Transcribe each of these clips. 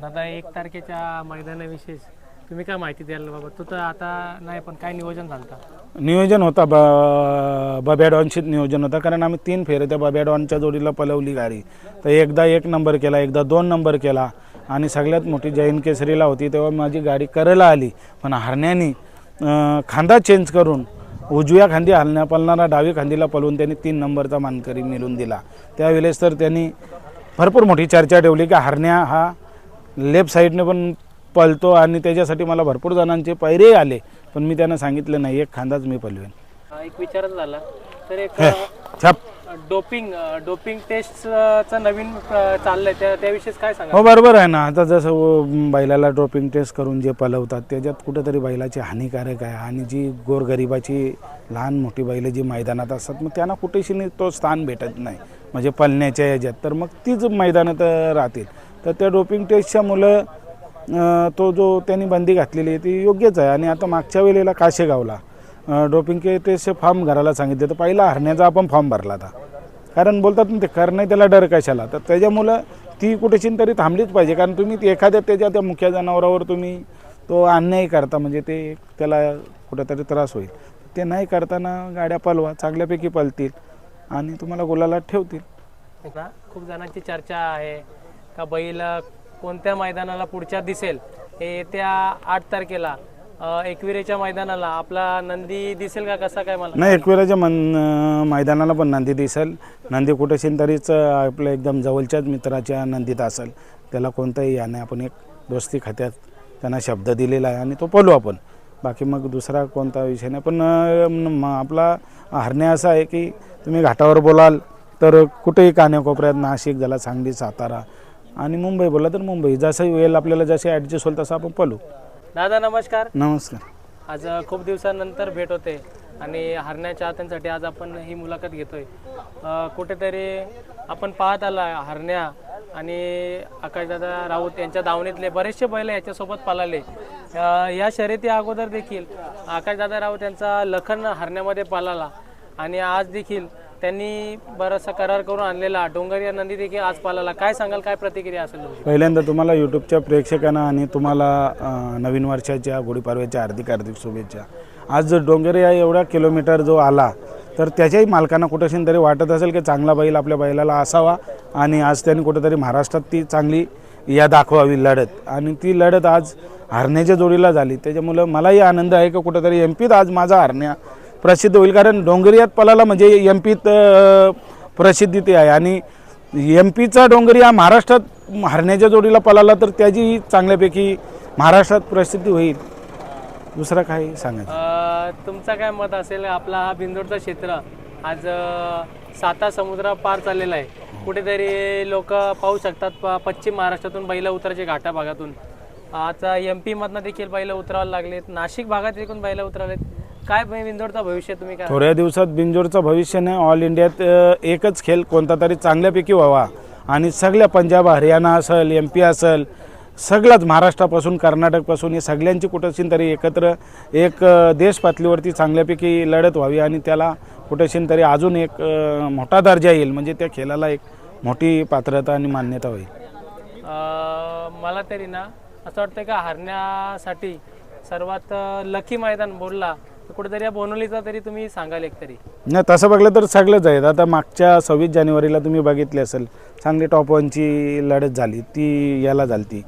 दादा एक तारखेच्या मैदानाविषयी तुम्ही काय माहिती द्याल बाबा? तू तर आता नाही पण काय नियोजन झालं नियोजन होता ब बब्या डॉनशीच नियोजन होता कारण आम्ही तीन फेरे त्या बब्या डॉनच्या जोडीला पलवली गाडी. तर एकदा एक नंबर केला एकदा दोन नंबर केला. आणि सगळ्यात मोठी जैन केसरीला होती तेव्हा माझी गाडी करायला आली. पण हरण्यानी खांदा चेंज करून उजव्या खांदी हलण्या पलणारा डावी खांदीला पलवून त्यांनी तीन नंबरचा मानकरी मिळवून दिला. त्यावेळेस तर त्यांनी भरपूर मोठी चर्चा ठेवली की हरण्या हा लेफ्ट साईडने पण पळतो आणि त्याच्यासाठी मला भरपूर जणांचे पैरे आले पण मी त्यांना सांगितलं नाही एक खांदाच मी पलवेन. एक विचारच झाला. तर एक छाप. डोपिंग डोपिंग टेस्टचं नवीन चाललंय. त्या त्याविषयीच काय सांगा हो बरोबर आहे ना. आता जसं बैलाला ड्रोपिंग टेस्ट करून जे पलवतात त्याच्यात कुठेतरी बैलाची हानिकारक आहे आणि जी गोरगरिबाची लहान मोठी बैल जी मैदानात असतात मग त्यांना कुठेशी तो स्थान भेटत नाही. म्हणजे पलण्याच्या याच्यात. तर मग तीच मैदानात राहतील. तर त्या डोपिंग टेस्टच्या मुलं तो जो त्यांनी बंदी घातलेली आहे ती योग्यच आहे. आणि आता मागच्या वेळेला काशेगावला डोपिंग टेस्टचे फॉर्म घराला सांगितले. तर पहिला हरण्याचा आपण फॉर्म भरला होता. कारण बोलतात ना ते करणे त्याला डर कशाला? तर त्याच्यामुळं ती कुठेशी तरी थांबलीच पाहिजे. कारण तुम्ही एखाद्या त्याच्या त्या मुख्या जनावरावर तुम्ही तो अन्याय करता म्हणजे ते त्याला कुठेतरी त्रास होईल. ते नाही करताना गाड्या पलवा चांगल्यापैकी पलतील आणि तुम्हाला गुलाला ठेवतील. हो खूप जणांची चर्चा आहे. का बैल कोणत्या मैदानाला पुढच्या दिसेल हे येत्या आठ तारखेला एकविरेच्या मैदानाला आपला नंदी दिसेल का कसा काय मला? नाही एकविराच्या मन मैदानाला पण नंदी दिसेल. नंदी कुठेशी तरीच आपल्या एकदम जवळच्याच मित्राच्या नंदीत असेल. त्याला कोणताही याने आपण एक दोस्ती खात्यात त्यांना शब्द दिलेला आहे आणि तो बोलू आपण. बाकी मग दुसरा कोणता विषय नाही. पण आपला हरणे असा आहे की तुम्ही घाटावर बोलाल तर कुठेही कान्याकोपऱ्यात नाशिक झाला सांगली सातारा आणि मुंबई बोला तर मुंबई. जसं वेळ आपल्याला जसे ॲडजस्ट होईल तसं आपण पलू दादा नमस्कार. नमस्कार. आज खूप दिवसानंतर भेट होते आणि हरण्या चाहत्यांसाठी आज आपण ही मुलाखत घेतोय. अ, कुठेतरी आपण पाहत आला हरण्या आणि आकाशदादा राऊत यांच्या दावणीतले बरेचसे बैल याच्यासोबत पळाले अ, या शर्यती अगोदर देखील आकाशदादा राऊत यांचा लखन हरण्यामध्ये पळाला आणि आज देखील त्यांनी बराचसा करार करून आणलेला. डोंगर या नंदी देखील आज पळाला काय सांगाल? काय प्रतिक्रिया असेल तुमची? पहिल्यांदा तुम्हाला यूट्यूबच्या प्रेक्षकांना आणि तुम्हाला नवीन वर्षाच्या गुढीपाडव्याच्या हार्दिक हार्दिक शुभेच्छा. आज जर डोंगर या एवढा किलोमीटर जो आला तर त्याच्याही मालकांना कुठेशी तरी वाटत असेल की चांगला बैल आपल्या बैलाला असावा आणि आज त्यांनी कुठेतरी महाराष्ट्रात ती चांगली या दाखवावी लढत. आणि ती लढत आज हरण्याच्या जोडीला झाली. त्याच्यामुळं मलाही आनंद आहे की कुठेतरी एम पीत आज माझा हरण्या प्रसिद्ध होईल. कारण डोंगरियात पलाला म्हणजे एम पीत प्रसिद्धी ते आहे. आणि एम पीचा डोंगरी हा महाराष्ट्रात हरण्याच्या जोडीला पळाला तर त्याची चांगल्यापैकी महाराष्ट्रात प्रसिद्धी होईल. दुसरं काही सांगायचं? तुमचं काय मत असेल? आपला हा बिंदोडचा क्षेत्र आज साता समुद्र पार चाललेला आहे. कुठेतरी लोक पाहू शकतात पश्चिम महाराष्ट्रातून बैल उतरायचे घाटा भागातून. आता एम पी मधनं देखील बैल उतरावं लागलेत. नाशिक भागात देखील बैल उतरवलेत काय बिंदोडचा भविष्य तुम्ही काय? थोड्या दिवसात बिंजोरचं भविष्य नाही. ऑल इंडियात एकच खेळ कोणता तरी चांगल्यापैकी व्हावा. आणि सगळ्या पंजाब हरियाणा असेल एम पी असेल सगळंच महाराष्ट्रापासून कर्नाटकपासून हे सगळ्यांची कुठेशी तरी एकत्र एक देश पातळीवरती चांगल्यापैकी लढत व्हावी आणि त्याला कुठेशी तरी अजून एक मोठा दर्जा येईल. म्हणजे त्या खेळाला एक मोठी पात्रता आणि मान्यता होईल. मला तरी ना असं वाटतं का हरण्यासाठी सर्वात लकी मैदान बोलला कुठेतरी या बोनोलीचा तरी तुम्ही सांगाल एक तरी. नाही तसं बघलं तर सगळंच आहेत आता मागच्या सव्वीस जानेवारीला तुम्ही बघितले असेल चांगली टॉप वनची लढत झाली. ती याला झाली ती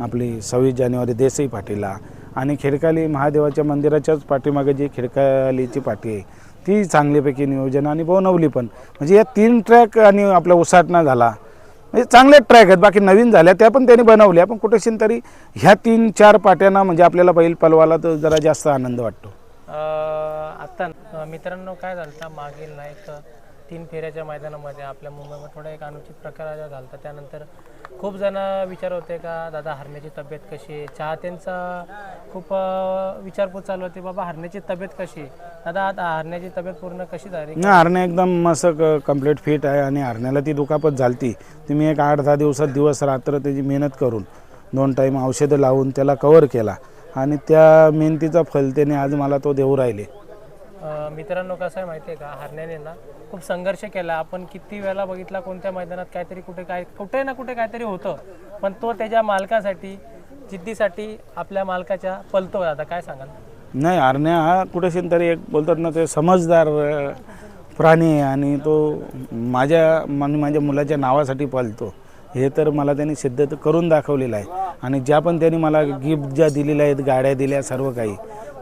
आपली सव्वीस जानेवारी देसाई पाटीला आणि खिडकाली महादेवाच्या मंदिराच्याच पाठीमागे जी खिडकालीची पाठी आहे ती चांगल्यापैकी नियोजन आणि बनवली पण. म्हणजे या तीन ट्रॅक आणि आपला उसाटणा झाला. म्हणजे चांगले ट्रॅक आहेत. बाकी नवीन झाल्या त्या पण त्यांनी बनवल्या. पण कुठेशीन तरी ह्या तीन चार पाट्यांना म्हणजे आपल्याला बैल पलवाला तर जरा जास्त आनंद वाटतो. आत्ता मित्रांनो काय झालं मागील ना एक तीन फेऱ्याच्या मैदानामध्ये आपल्या मुंबईमध्ये थोडा एक अनुचित प्रकार झाला होता. त्यानंतर खूप जण विचार होते का दादा हरण्याची तब्येत कशी आहे? चाहत्यांचा खूप विचारपूस चालू होती बाबा हरण्याची तब्येत कशी आहे? दादा आता हरण्याची तब्येत पूर्ण कशी झाली? नाही हरण्या एकदम मस्त कंप्लीट फिट आहे आणि हरण्याला ती दुखापत झालती. तुम्ही एक आठ दहा दिवसात दिवस रात्र त्याची मेहनत करून दोन टाईम औषधं लावून त्याला कवर केला. आणि त्या मेहनतीचा फल त्याने आज मला तो देऊ राहिले. अ, मित्रांनो कसं आहे माहिती आहे का? हरण्याने ना खूप संघर्ष केला. आपण किती वेळा बघितला कोणत्या मैदानात काहीतरी कुठे काय कुठे ना कुठे काहीतरी होतं. पण तो त्याच्या मालकासाठी जिद्दीसाठी आपल्या मालकाच्या पलतो आता काय सांगाल? नाही आरण्या हा कुठेशीन तरी एक बोलतात ना ते समजदार अ, प्राणी आहे आणि तो माझ्या आणि माझ्या मुलाच्या नावासाठी पालतो. हे तर मला त्यांनी सिद्ध करून दाखवलेलं आहे. आणि ज्या पण त्यांनी मला गिफ्ट ज्या दिलेल्या आहेत गाड्या दिल्या सर्व काही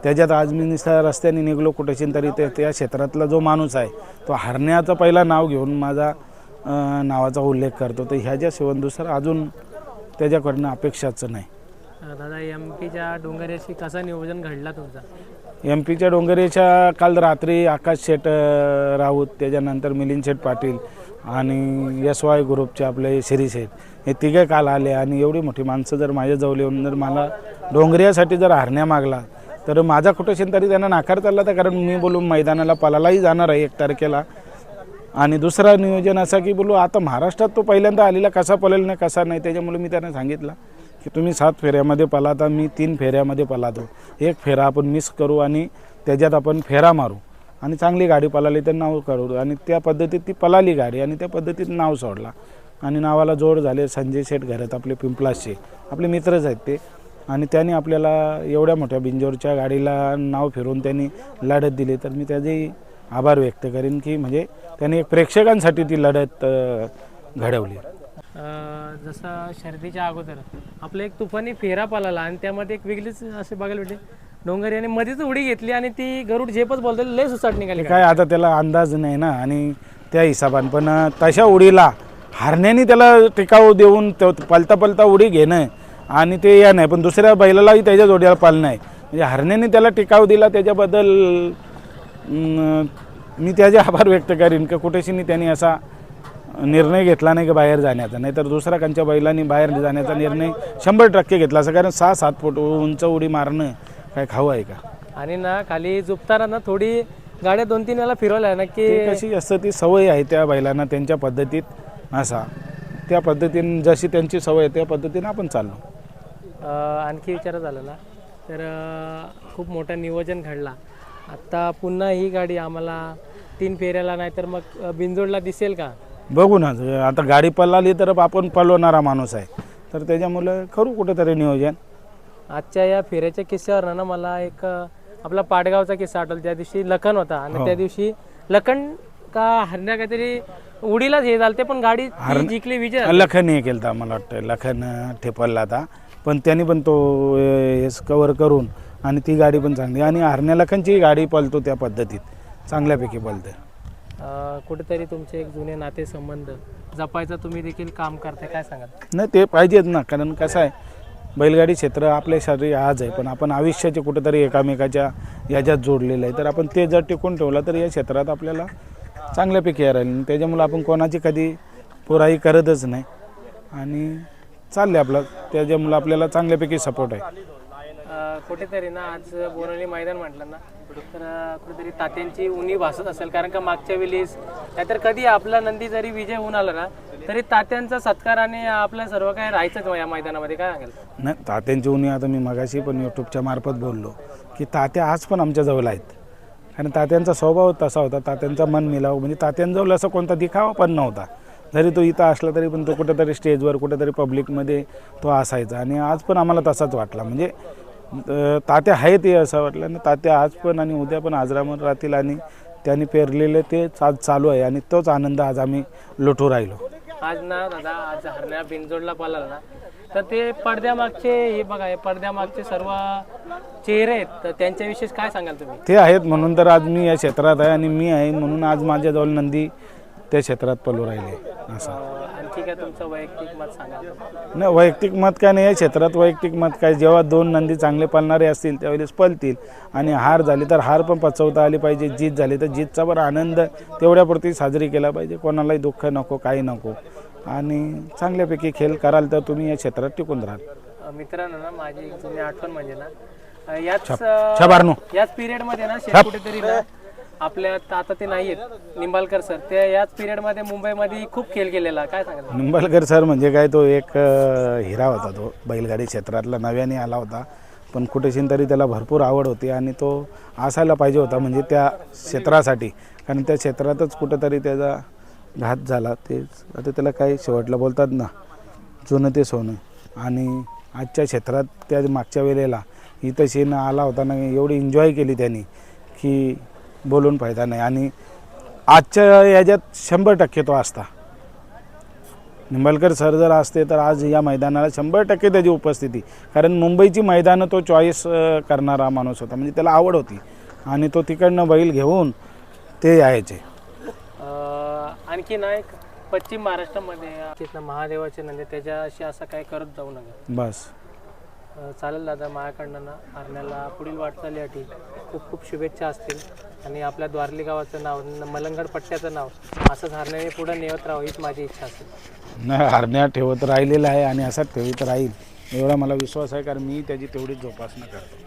त्याच्यात आज मी नुसता रस्त्याने निघलो कुठेशीन तरी ते त्या क्षेत्रातला जो माणूस आहे तो हरण्याचं पहिला नाव घेऊन माझा नावाचा उल्लेख करतो. तर ह्या ज्या शिवण अजून त्याच्याकडनं अपेक्षाच नाही. दादा एम पीच्या डोंगऱ्याशी कसा नियोजन घडला तुमचा? एम पीच्या डोंगरेच्या काल रात्री आकाश शेट अ, राऊत त्याच्यानंतर मिलिंद शेठ पाटील आणि एस वाय ग्रुपचे आपले श्री शेठ हे तिघे काल आले आणि एवढी मोठी माणसं जर माझ्याजवळ येऊन जर मला डोंगऱ्यासाठी जर हरण्या मागला तर माझा कुठेशीन तरी त्यांना नाकार चालला तर कारण मी बोलून मैदानाला पलालाही जाणार आहे एक तारखेला. आणि दुसरा नियोजन असा की बोलू आता महाराष्ट्रात तो पहिल्यांदा आलेला कसा पळेल नाही कसा नाही त्याच्यामुळे मी त्यांना सांगितलं की तुम्ही सात फेऱ्यामध्ये पलाता मी तीन फेऱ्यामध्ये पलातो एक फेरा आपण मिस करू आणि त्याच्यात आपण फेरा मारू. आणि चांगली गाडी पळाली तर नाव करू आणि त्या पद्धतीत ती पळाली गाडी आणि त्या पद्धतीत नाव सोडला. आणि नावाला जोड झाले संजय शेठ घरात आपले पिंपलासचे आपले मित्रच आहेत ते. आणि त्याने आपल्याला एवढ्या मोठ्या बिंजोरच्या गाडीला नाव फिरून त्यांनी लढत दिली. तर मी त्याचे आभार व्यक्त करेन की म्हणजे त्यांनी प्रेक्षकांसाठी ती लढत घडवली. जसं शर्दीच्या अगोदर आपलं एक तुफानी फेरा पालाला आणि त्यामध्ये एक वेगळीच असे बघायला भेटले. डोंगर याने मध्येच उडी घेतली आणि ती गरुड झेपच बोलते लय सुसाट निघाली. काय आता त्याला अंदाज नाही ना आणि त्या हिशोबाने. पण तशा उडीला हारण्याने त्याला टिकाव देऊन तो पलता पलता उडी घेणं आणि ते या नाही. पण दुसऱ्या बैलालाही त्याच्या जोडीला पालणं आहे. म्हणजे हरण्याने त्याला टिकाव दिला त्याच्याबद्दल मी त्याचे आभार व्यक्त करीन की कुठेशी त्यांनी असा निर्णय घेतला नाही की बाहेर जाण्याचा. नाहीतर दुसऱ्या कांच्या बैलांनी बाहेर जाण्याचा निर्णय शंभर टक्के घेतला. असं कारण सहा सात फूट उंच उडी मारणं काय खाऊ आहे का? आणि ना खाली झुपताना ना थोडी गाड्या दोन तीन वेळा फिरवल्या ना की ती कशी असतं ती सवय आहे त्या बैलांना त्यांच्या पद्धतीत असा. त्या पद्धतीने जशी त्यांची सवय आहे त्या पद्धतीने आपण चाललो. अ, आणखी विचार झाला ना तर अ, खूप मोठं नियोजन घडला. आत्ता पुन्हा ही गाडी आम्हाला तीन फेऱ्याला नाही तर मग अ, बिंजोडला दिसेल का? बघू ना आता गाडी पळाली तर आपण पळवणारा माणूस आहे. तर त्याच्यामुळं करू कुठेतरी नियोजन. आजच्या या फेऱ्याच्या किस्स्यावर ना मला एक आपला पाडगावचा किस्सा आठवला. त्या दिवशी लखन होता आणि त्या दिवशी लखन का हरण्या काहीतरी उडीलाच हे झालं ते पण गाडी ती जिंकली विजय. लखन हे केलं मला वाटतं लखन ठेपलला आता पण त्यांनी पण तो कवर करून आणि ती गाडी पण चांगली. आणि हरण्या लखनची गाडी पळतो त्या पद्धतीत. चांगल्यापैकी पळते. कुठेतरी तुमचे एक जुने नाते संबंध जपायचं तुम्ही देखील काम करताय काय सांगाल? नाही ते पाहिजेच ना. कारण कसं आहे बैलगाडी क्षेत्र आपल्या शरीर आज आहे पण आपण आयुष्याचे कुठेतरी एकामेकाच्या याच्यात जोडलेलं आहे. तर आपण ते जर टिकून ठेवलं तर या क्षेत्रात आपल्याला चांगल्यापैकी हे राहील. त्याच्यामुळं आपण कोणाची कधी पुराई करतच नाही. आणि चालले आपलं. त्याच्यामुळं आपल्याला चांगल्यापैकी सपोर्ट आहे. अ, कुठेतरी ना आज बोरवली मैदान म्हटलं ना तर अ, कुठेतरी तात्यांची उणी भासत असेल. कारण का मागच्या वेळेस नाहीतर कधी आपला नंदी जरी विजय होऊन आला ना तरी तात्यांचा सत्कार आणि आपलं सर्व काय राहायचंच या मैदानामध्ये काय सांगेल? नाही तात्यांची उन्ही आता मी मगाशी पण यूट्यूबच्या मार्फत बोललो की तात्या आज पण आमच्याजवळ आहेत. कारण तात्यांचा स्वभाव तसा होता तात्यांचा मन मिलाव म्हणजे तात्यांजवळ असं कोणता दिखावा पण नव्हता. जरी तो इथं असला तरी पण तो कुठेतरी स्टेजवर कुठेतरी पब्लिकमध्ये तो असायचा. आणि आज पण आम्हाला तसाच वाटला. म्हणजे तात्या आहे ते असं वाटलं. आणि तात्या आज पण आणि उद्या पण आजरामर राहतील आणि त्यांनी पेरलेले ते आज चालू आहे. आणि तोच आनंद आज आम्ही लुटू राहिलो. आज ना दादा आज हरण्या बिनजोडला पाला ना. तर ते पडद्यामागचे हे बघा हे पडद्यामागचे सर्व चेहरे आहेत. तर त्यांच्याविषयी काय सांगाल तुम्ही? ते आहेत म्हणून तर आज मी या क्षेत्रात आहे आणि मी आहे म्हणून आज माझ्याजवळ नंदी त्या क्षेत्रात पलू राहिले. असं. आणखी काय तुमचं वैयक्तिक मत सांगा? नाही वैयक्तिक मत काय नाही या क्षेत्रात वैयक्तिक मत काय जेव्हा दोन नंदी चांगले पळणारे असतील त्यावेळेस पळतील. आणि हार झाली तर हार पण पचवता आली पाहिजे जीत झाली तर जीतचा पण आनंद तेवढ्यापुरती साजरी केला पाहिजे. कोणालाही दुःख नको काही नको. आणि चांगल्यापैकी खेळ कराल तर तुम्ही या क्षेत्रात टिकून राहाल. मित्रांनो ना माझी एक जुनी आठवण म्हणजे ना अ, याच याच पिरियडमध्ये ना शेत कुठेतरी ना आपल्या आता ते नाही आहेत निंबाळकर सर ते याच पिरियडमध्ये मुंबईमध्ये खूप खेळ केलेला काय सांगाल? निंबाळकर सर म्हणजे काय तो एक अ, हिरा होता तो बैलगाडी क्षेत्रातला नव्याने आला होता. पण कुठेशीन तरी त्याला भरपूर आवड होती आणि तो असायला पाहिजे होता म्हणजे त्या क्षेत्रासाठी. कारण त्या क्षेत्रातच कुठंतरी त्याचा घात झाला. तेच आता त्याला काही शेवटला बोलतात ना जुनं ते सोनं. आणि आजच्या क्षेत्रात त्या मागच्या वेळेला इथं शेण आला होता ना एवढी एन्जॉय केली त्यांनी की बोलून फायदा नाही. आणि आजच्या याच्यात शंभर टक्के तो असता निंबाळकर सर जर असते तर आज या मैदानाला शंभर टक्के त्याची उपस्थिती. कारण मुंबईची मैदानं तो चॉईस करणारा माणूस होता. म्हणजे त्याला आवड होती. आणि तो तिकडनं बैल घेऊन ते यायचे. आणखी ना एक पश्चिम महाराष्ट्रामध्ये तिथनं महादेवाचे नंदी त्याच्याशी असं काय करत जाऊ नका. बस. चालेल दादा माझ्याकडनं ना पुढील वाटचालीसाठी खूप खूप शुभेच्छा असतील. आणि आपल्या द्वारली गावाचं नाव न- मलंगड पट्ट्याचं नाव असंच हरण्याने पुढे नेवत राहावं हीच माझी इच्छा असेल. न हरण्या ठेवत राहिलेला आहे आणि असाच ठेवत राहील एवढा मला विश्वास आहे कारण मी त्याची तेवढीच जोपासना करतो.